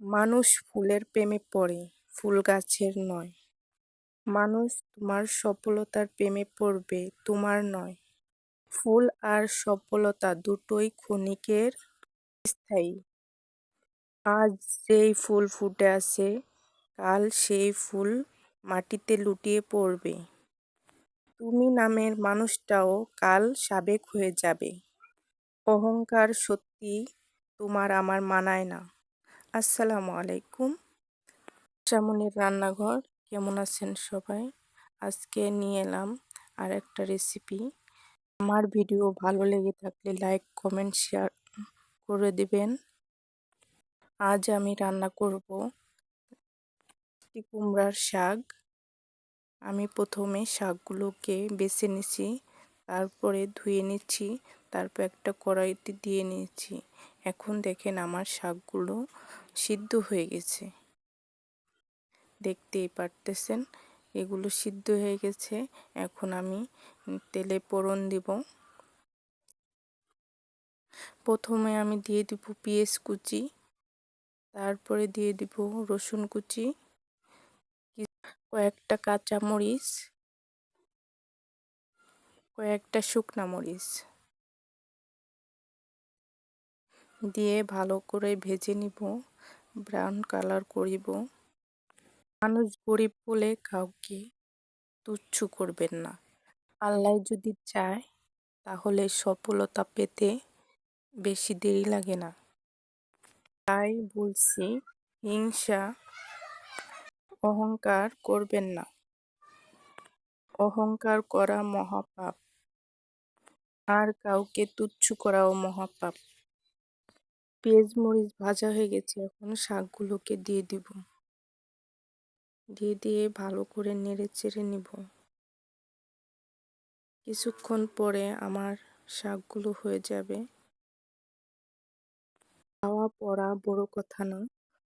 মানুষ ফুলের প্রেমে পড়ে, ফুল গাছের নয়। মানুষ তোমার সফলতার প্রেমে পড়বে, তোমার নয়। ফুল আর সফলতা দুটোই ক্ষণিকের স্থায়ী। আজ যেই ফুল ফুটে আছে, কাল সেই ফুল মাটিতে লুটিয়ে পড়বে। তুমি নামের মানুষটাও কাল সাবেক হয়ে যাবে। অহংকার সত্যি তোমার আমার মানায় না। আসসালামু আলাইকুম। চামুনির রান্নাঘর, কেমন আছেন সবাই? আজকে নিয়ে এলাম আর একটা রেসিপি আমার ভিডিও ভালো লেগে থাকলে লাইক কমেন্ট শেয়ার করে দিবেন। আজ আমি রান্না করব কুমড়ার শাক। আমি প্রথমে শাকগুলোকে বেছে নিছি, তারপরে ধুয়ে নিচ্ছি। তারপর একটা কড়াইতে দিয়ে নিয়েছি। এখন দেখেন আমার শাকগুলো সিদ্ধ হয়ে গেছে। দেখতেই পারতেছেন, এগুলো সিদ্ধ হয়ে গেছে। এখন আমি তেলে পোড়ন দিব। প্রথমে আমি দিয়ে দিব পেঁয়াজ কুচি, তারপরে দিয়ে দিব রসুন কুচি, কয়েকটা কাঁচা মরিচ কয়েকটা শুকনা মরিচ। দিয়ে ভালো করে ভেজে নিব ব্রাউন কালার করিব। মানুষ গরিব বলে কাউকে তুচ্ছ করবেন না। আল্লাহ যদি চায়, তাহলে সফলতা পেতে বেশি দেরি লাগে না। তাই বলছি, হিংসা, অহংকার করবেন না। অহংকার করা মহাপাপ। আর কাউকে তুচ্ছ করাও মহাপাপ। পেঁয়াজ মরিচ ভাজা হয়ে গেছে, এখন শাকগুলোকে দিয়ে দিব। দিয়ে দিয়ে ভালো করে নেড়ে চেড়ে নিব। কিছুক্ষণ পরে আমার শাকগুলো হয়ে যাবে। খাওয়া পড়া বড় কথা না,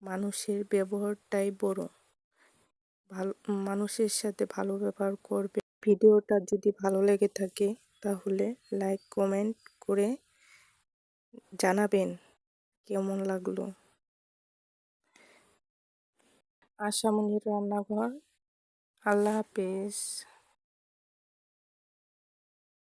মানুষের ব্যবহারটাই বড়। ভালো, মানুষের সাথে ভালো ব্যবহার করবে। ভিডিওটা যদি ভালো লেগে থাকে, তাহলে লাইক কমেন্ট করে জানাবেন। কেমন লাগল? আশামণির রান্নাঘর। আল্লাহ হাফেজ।